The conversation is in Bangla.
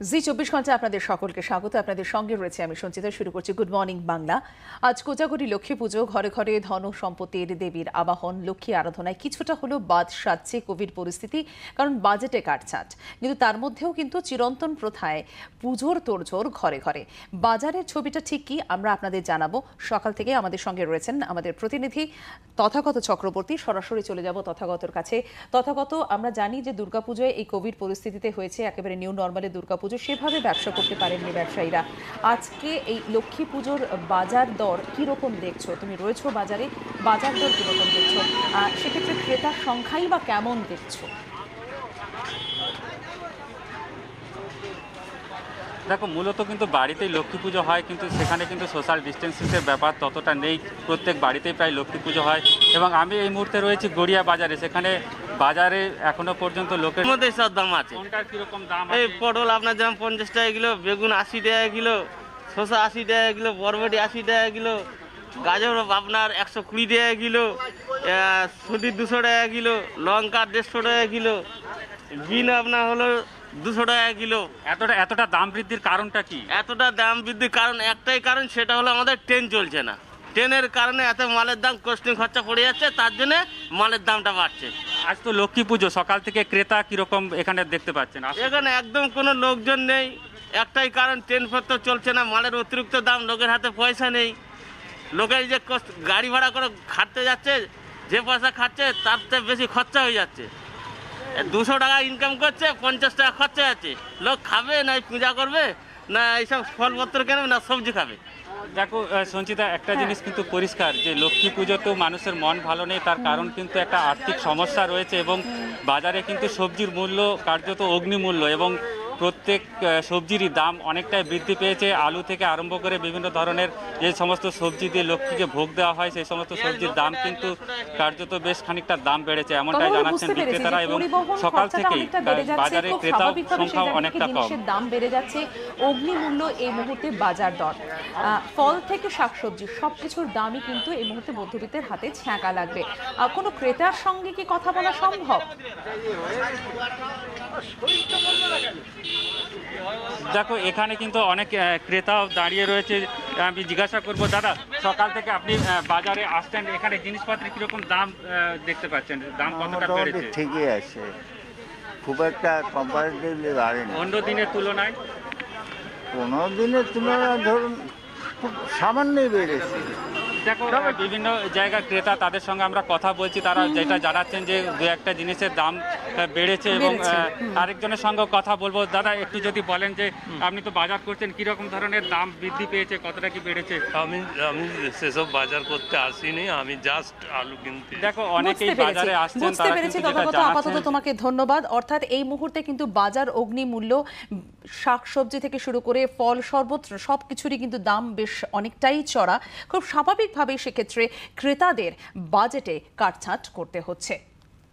জি, চব্বিশ ঘণ্টা আপনাদের সকলকে স্বাগত। আপনাদের সঙ্গে রয়েছে আমি সঞ্চিতা, শুরু করছি গুড মর্নিং বাংলা আজ কোজাগরি লক্ষ্মী পুজো, ঘরে ঘরে ধন সম্পত্তির দেবীর আবাহন, লক্ষ্মী আরাধনায় কিছুটা হলো বাদ সাজছে কোভিড পরিস্থিতি, কারণ বাজেটে কাটছাট। কিন্তু তার মধ্যেও কিন্তু চিরন্তন প্রথায় পুজোর তোড়জোড় ঘরে ঘরে। বাজারের ছবিটা ঠিক কি আমরা আপনাদের জানাব। সকাল থেকে আমাদের সঙ্গে রয়েছেন আমাদের প্রতিনিধি তথাগত চক্রবর্তী। সরাসরি চলে যাব তথাগতর কাছে। তথাগত আমরা জানি যে দুর্গাপুজোয় এই কোভিড পরিস্থিতিতে হয়েছে একেবারে নিউ নর্মালে দুর্গাপুজো সেভাবে ব্যবসা করতে পারেননি ব্যবসায়ীরা। আজকে এই লক্ষ্মী পুজোর বাজার দর কীরকম দেখছ? তুমি রয়েছো বাজারে, বাজার দর কীরকম দেখছ? সেক্ষেত্রে ক্রেতার সংখ্যাই বা কেমন দেখছ? দেখো, মূলত কিন্তু বাড়িতেই লক্ষ্মী পুজো হয়, কিন্তু সেখানে কিন্তু সোশ্যাল ডিস্টেন্সিংয়ের ব্যাপার ততটা নেই। প্রত্যেক বাড়িতেই প্রায় লক্ষ্মী পুজো হয়। এবং আমি এই মুহূর্তে রয়েছি গড়িয়া বাজারে। সেখানে বাজারে এখনও পর্যন্ত লোকের মধ্যে সব দাম আছে। কোনটার কীরকম দাম এই পটল আপনার যেমন পঞ্চাশ টাকা কিলো বেগুন আশি টাকা কিলো শসা আশি টাকা কিলো বরবটি আশি টাকা কিলো গাজর আপনার একশো কুড়ি টাকা কিলো সুদির দুশো টাকা কিলো লঙ্কা দেড়শো টাকা কিলো বিন আপনার হলো দুশো টাকা কিলো। এতটা এতটা দাম বৃদ্ধির কারণটা কি? এতটা দাম বৃদ্ধির কারণ একটাই কারণ সেটা হলো আমাদের ট্রেন চলছে না। ট্রেনের কারণে এত মালের দাম কোস্টিং খরচা পড়ে যাচ্ছে তার জন্য মালের দামটা বাড়ছে। আজ তো লক্ষ্মী পুজো, সকাল থেকে ক্রেতা কীরকম এখানে দেখতে পাচ্ছেন? এখানে একদম কোনো লোকজন নেই, একটাই কারণ, ট্রেন চলছে না, মালের অতিরিক্ত দাম, লোকের হাতে পয়সা নেই। লোকের যে গাড়ি ভাড়া করে খাটতে যাচ্ছে, যে পয়সা খাচ্ছে, তার চেয়ে বেশি খরচা হয়ে যাচ্ছে। দুশো টাকা ইনকাম করছে, পঞ্চাশ টাকা খরচা যাচ্ছে। লোক খাবে না পূজা করবে, না এইসব ফলপত্র কেনবে না সবজি খাবে। দেখো সঞ্চিতা একটা জিনিস কিন্তু পরিষ্কার যে লক্ষ্মী পুজো তো মানুষের মন ভালো নেই তার কারণ কিন্তু একটা আর্থিক সমস্যা রয়েছে এবং বাজারে কিন্তু সবজির মূল্য কার্যত অগ্নিমূল্য এবং প্রত্যেক সবজিরই দাম অনেকটাই বৃদ্ধি পেয়েছে। আলু থেকে আরম্ভ করে বিভিন্ন ধরনের যে সমস্ত সবজি দিয়ে লক্ষ্মীকে ভোগ দেওয়া হয় সেই সমস্ত সবজির দাম কিন্তু কার্যত বেশ খানিকটা দাম বেড়েছে এমনটাই জানাচ্ছেন বিক্রেতারা এবং সকাল থেকেই বাজারে খুব ক্রেতা স্বাভাবিকভাবে সেই সংখ্যাও জায়গা থেকে অনেকটা কম। দাম বেড়ে যাচ্ছে অগ্নিমূল্য এই মুহূর্তে বাজার দর। ফল থেকে শাকসবজি সব কিছুর দামই কিন্তু এই মুহূর্তে মধ্যবিত্তের হাতে ছ্যাঁকা লাগবে। কোনো ক্রেতার সঙ্গে কি কথা বলা সম্ভব? দেখো এখানে কিন্তু অনেক ক্রেতাও দাঁড়িয়ে রয়েছে। আমি জিজ্ঞাসা করব দাদা সকাল থেকে আপনি বাজারে আসছেন এখানে জিনিসপত্রের কীরকম দাম দেখতে পাচ্ছেন? দাম কতটা বেড়েছে? ঠিকই আছে। খুব একটা কম্পারেটিভলি বাড়েনি। অন্য দিনের তুলনায়? কোনো দিনের তুলনায় ধরুন খুব সামান্যই বেড়েছে। দেখো বিভিন্ন জায়গার ক্রেতা তাদের সঙ্গে আমরা কথা বলছি তারা যেটা জানাচ্ছেন যে দু একটা জিনিসের দাম বেড়েছে এবং আরেকজনের সঙ্গে কথা বলব। দাদা একটু যদি বলেন যে আপনি তো বাজার করছেন কীরকম ধরনের দাম বৃদ্ধি পেয়েছে কতটা কি বেড়েছে? আমি আমি সেসব বাজার করতে আসিনি আমি জাস্ট আলু কিনতে দেখো অনেকেই বাজারে আসছেন বুঝতে তারা পেরেছি তথাগত আপাতত তোমাকে ধন্যবাদ। অর্থাৎ এই মুহূর্তে কিন্তু বাজার অগ্নি অগ্নিমূল্য শাকসবজি থেকে শুরু করে ফল সর্বত্র সব কিছুরই কিন্তু দাম বেশ অনেকটাই চড়া। খুব স্বাভাবিকভাবেই সেক্ষেত্রে ক্রেতাদের বাজেটে কাটছাট করতে হচ্ছে।